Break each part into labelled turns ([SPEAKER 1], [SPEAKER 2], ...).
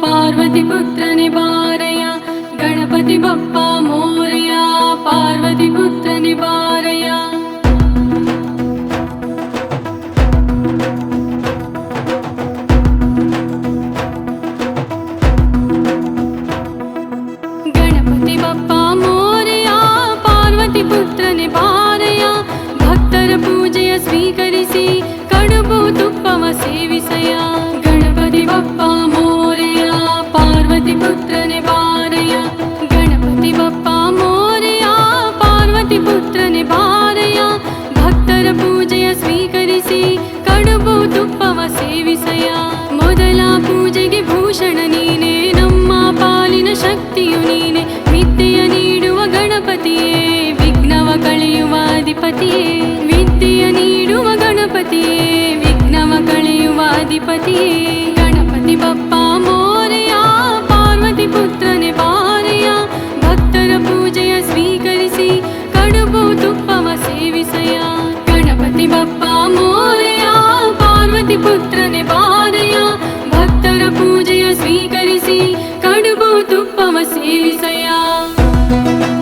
[SPEAKER 1] ಪಾರ್ವತಿ ಪುತ್ರನೆ ಬಾರಯ ಗಣಪತಿ ಬಪ್ಪ ಮೋರಯ ಪಾರ್ವತಿ ಪುತ್ರನೆ ಬಾರಯ ಗಣಪತಿ ಬಪ್ಪ ಮೋರೆಯ ಪಾರ್ವತಿ ಪುತ್ರನೆ ಬಾರಯ ಭಕ್ತರ ಪೂಜೆಯ ಸ್ವೀಕರಿಸಿ ಕಡುಬು ಶಕ್ತಿಯು ನೀನೆ ವಿದ್ಯೆಯ ನೀಡುವ ಗಣಪತಿಯೇ, ವಿಘ್ನವ ಕಳೆಯುವ ಅಧಿಪತಿಯೇ. ವಿದ್ಯೆಯ ನೀಡುವ ಗಣಪತಿಯೇ, ವಿಘ್ನವ ಕಳೆಯುವ ಅಧಿಪತಿಯೇ. ಗಣಪತಿ ಬಪ್ಪ ಮೋರೆಯ, ಪಾರ್ವತಿ ಪುತ್ರನೆ ಬಾರೆಯ. ಭಕ್ತರ ಪೂಜೆಯ ಸ್ವೀಕರಿಸಿ, ಕಡುಬು ತುಪ್ಪವ ಸೇವಿಸಯ. ಗಣಪತಿ ಬಪ್ಪ ಮೋರೆಯ, ಪಾರ್ವತಿ ಪುತ್ರನೆ thank you.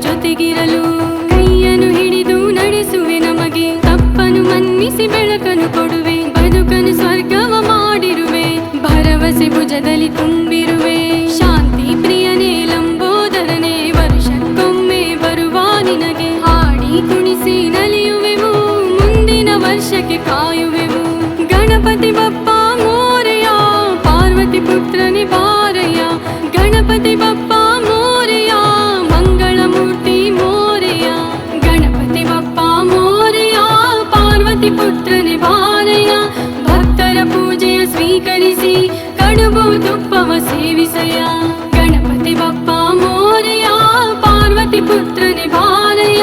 [SPEAKER 1] ಜೊತೆಗಿರಲು, ಕೈಯನ್ನು ಹಿಡಿದು ನಡೆಸುವೆ ನಮಗೆ. ತಪ್ಪನು ಮನ್ನಿಸಿ ಬೆಳಕನ್ನು ಕೊಡುವೆ ಬದುಕನು ಸ್ವರ್ಗವ ಮಾಡಿರುವೆ. ಭರವಸೆ ಭುಜದಲ್ಲಿ ತುಂಬಿರುವೆ. ಶಾಂತಿ ಪ್ರಿಯನೇ, ಲಂಬೋದರನೇ, ವರ್ಷಕ್ಕೊಮ್ಮೆ ಬರುವ ನಿನಗೆ. ಹಾಡಿ ಕುಣಿಸಿ ನಲಿಯುವೆವು, ಮುಂದಿನ ವರ್ಷಕ್ಕೆ ಕಾಯುವೆವು. ಗಣಪತಿ ಬಪ್ಪ ಮೋರೆಯ, ಪಾರ್ವತಿ ಪುತ್ರನೇ ಬಾರಯ್ಯ. ಗಣಪತಿ ಬಪ್ಪ ಪುತ್ರನೇ ಬಾರಯ್ಯ ಭಕ್ತರ ಪೂಜೆಯ ಸ್ವೀಕರಿಸಿ ಕಡುಬು ತುಪ್ಪವ ಸೇವಿಸಯ. ಗಣಪತಿ ಬಪ್ಪ ಮೋರೆಯ, ಪಾರ್ವತಿ ಪುತ್ರ ಬಾರಯ್ಯ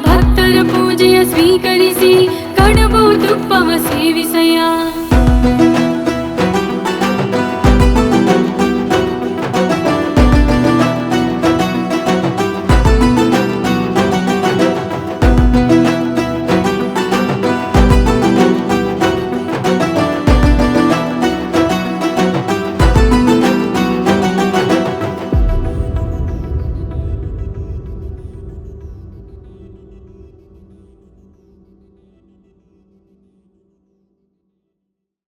[SPEAKER 1] ಭಕ್ತರ ಪೂಜೆಯ ಸ್ವೀಕರಿಸಿ ಕಡುಬು ತುಪ್ಪವ ಸೇವಿಸಯ.